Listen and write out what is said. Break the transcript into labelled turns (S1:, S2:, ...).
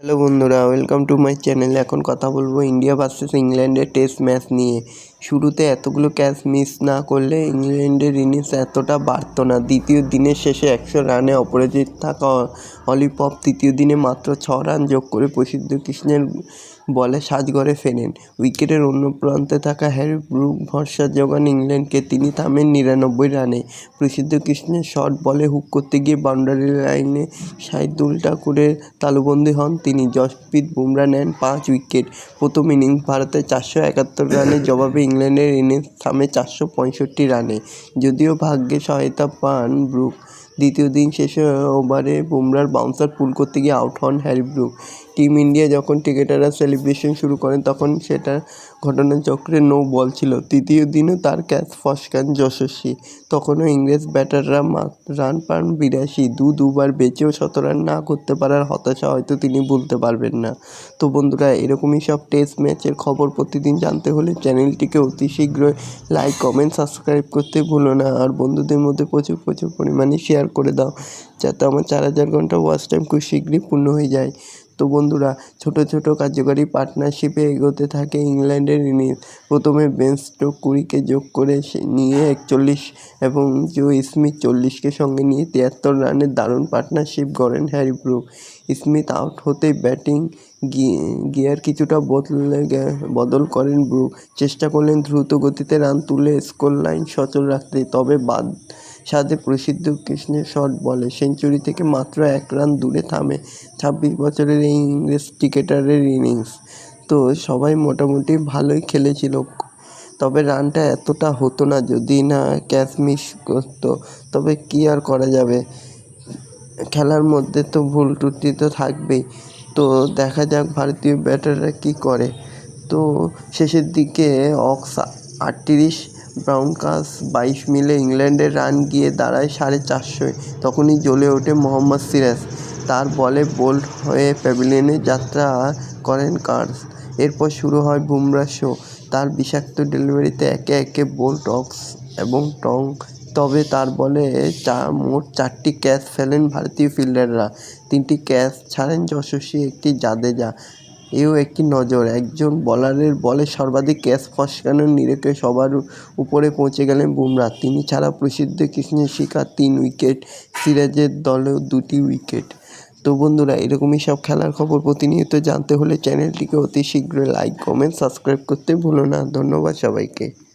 S1: Hello বন্ধুরা, welcome to my channel. এখন কথা বলব ইন্ডিয়া ভার্সেস ইংল্যান্ডের টেস্ট ম্যাচ নিয়ে। শুরুতে এতগুলো ক্যাচ মিস না করলে ইংল্যান্ডের ইনিংস এতটা বাড়তো না। দ্বিতীয় দিনের শেষে একশো রানে অপরাজিত থাকা অলিপপ তৃতীয় দিনে মাত্র ছ রান যোগ করে প্রসিদ্ধ কৃষ্ণের বলে সাজঘরে ফেরেন। উইকেটের অন্য প্রান্তে থাকা হ্যারি ব্রুক ভরসা জোগান ইংল্যান্ডকে তিনি থামেন নিরানব্বই রানে। প্রসিদ্ধ কৃষ্ণের শর্ট বলে হুক করতে গিয়ে বাউন্ডারি লাইনে শাহিদুল ঠাকুরের তালুবন্দী হন তিনি। জসপ্রীত বুমরা নেন পাঁচ উইকেট। প্রথম ইনিংস ভারতের চারশো একাত্তর রানের জবাবে ইংল্যান্ডের ইনিংস থামে চারশো পঁয়ষট্টি রানে যদিও ভাগ্যে সহায়তা পান ব্রুক। দ্বিতীয় দিন শেষে ওভারে বুমরার বাউন্সার পুল করতে গিয়ে আউট হন হ্যারি ব্রুক। টিম ইন্ডিয়া যখন ক্রিকেটাররা সেলিব্রেশন শুরু করেন, তখন সেটা ঘটনাচক্রে নো বল ছিল। তৃতীয় দিনও তার ক্যাচ ফসকান যশস্বী। তখনও ইংরেজ ব্যাটাররা রান পান বিরাশি। দু, দুবার বেঁচেও শত রান না করতে পারার হতাশা হয়তো তিনি ভুলতে পারবেন না। তো বন্ধুরা, এরকমই সব টেস্ট ম্যাচের খবর প্রতিদিন জানতে হলে চ্যানেলটিকে অতি শীঘ্রই লাইক কমেন্ট সাবস্ক্রাইব করতে ভুলো না। আর বন্ধুদের মধ্যে প্রচুর প্রচুর পরিমাণে শেয়ার করে দাও, যাতে আমার চার হাজার ঘণ্টা ওয়াচ টাইম খুব শীঘ্রই পূর্ণ হয়ে যায়। তো বন্ধুরা, ছোট ছোট কার্যকরী পার্টনারশিপে এগোতে থাকে ইংল্যান্ডের ইনিংস। প্রথমে বেন কুড়িকে যোগ করে নিয়ে একচল্লিশ এবং জো স্মিথ চল্লিশকে সঙ্গে নিয়ে তিয়াত্তর রানের দারুণ পার্টনারশিপ গড়েন হ্যারি ব্রুক। স্মিথ আউট হতেই ব্যাটিং গিয়ার কিছুটা বদলে বদল করেন ব্রুক। চেষ্টা করলেন দ্রুত গতিতে রান তুলে স্কোর লাইন সচল রাখতে, তবে বাদ সাথে প্রসিদ্ধ কৃষ্ণের শট বলে। সেঞ্চুরি থেকে মাত্র এক রান দূরে থামে ছাব্বিশ বছরের এই ইংরেজ ক্রিকেটারের ইনিংস। তো সবাই মোটামুটি ভালোই খেলেছিল। তবে রানটা এতটা হতো না যদি না ক্যাচ মিস করতো। তবে কী আর করা যাবে? খেলার মধ্যে তো ভুল ত্রুটি তো থাকবেই। তো দেখা যাক ভারতীয় ব্যাটাররা কী করে। তো শেষের দিকে অক্স আটত্রিশ ব্রাউন কাস বাইশ মিলে ইংল্যান্ডের রান গিয়ে দাঁড়ায় সাড়ে চারশোয়। তখনই জ্বলে ওঠে মোহাম্মদ সিরাজ। তার বলে বোল্ড হয়ে প্যাভিলিয়নে যাত্রা করেন কার্স এরপর শুরু হয় বুমরা শো। তার বিষাক্ত ডেলিভারিতে একে একে বোল্ট অক্স এবং টং। তবে তার বলে চা, মোট চারটি ক্যাচ ফেলেন ভারতীয় ফিল্ডাররা। তিনটি ক্যাচ ছাড়েন যশস্বী, একটি জাদেজা। এও একটি নজর। একজন বলারের বলে সর্বাধিক ক্যাচ ফসকানোর নিরেখে সবার উপরে পৌঁছে গেলেন বুমরা। তিনি ছাড়া প্রসিদ্ধ কৃষ্ণের শিকার তিন উইকেট, সিরাজের দলেও দুটি উইকেট। তো বন্ধুরা, এরকমই সব খেলার খবর প্রতিনিয়ত জানতে হলে চ্যানেলটিকে অতি শীঘ্রই লাইক কমেন্ট সাবস্ক্রাইব করতে ভুলো না। ধন্যবাদ সবাইকে।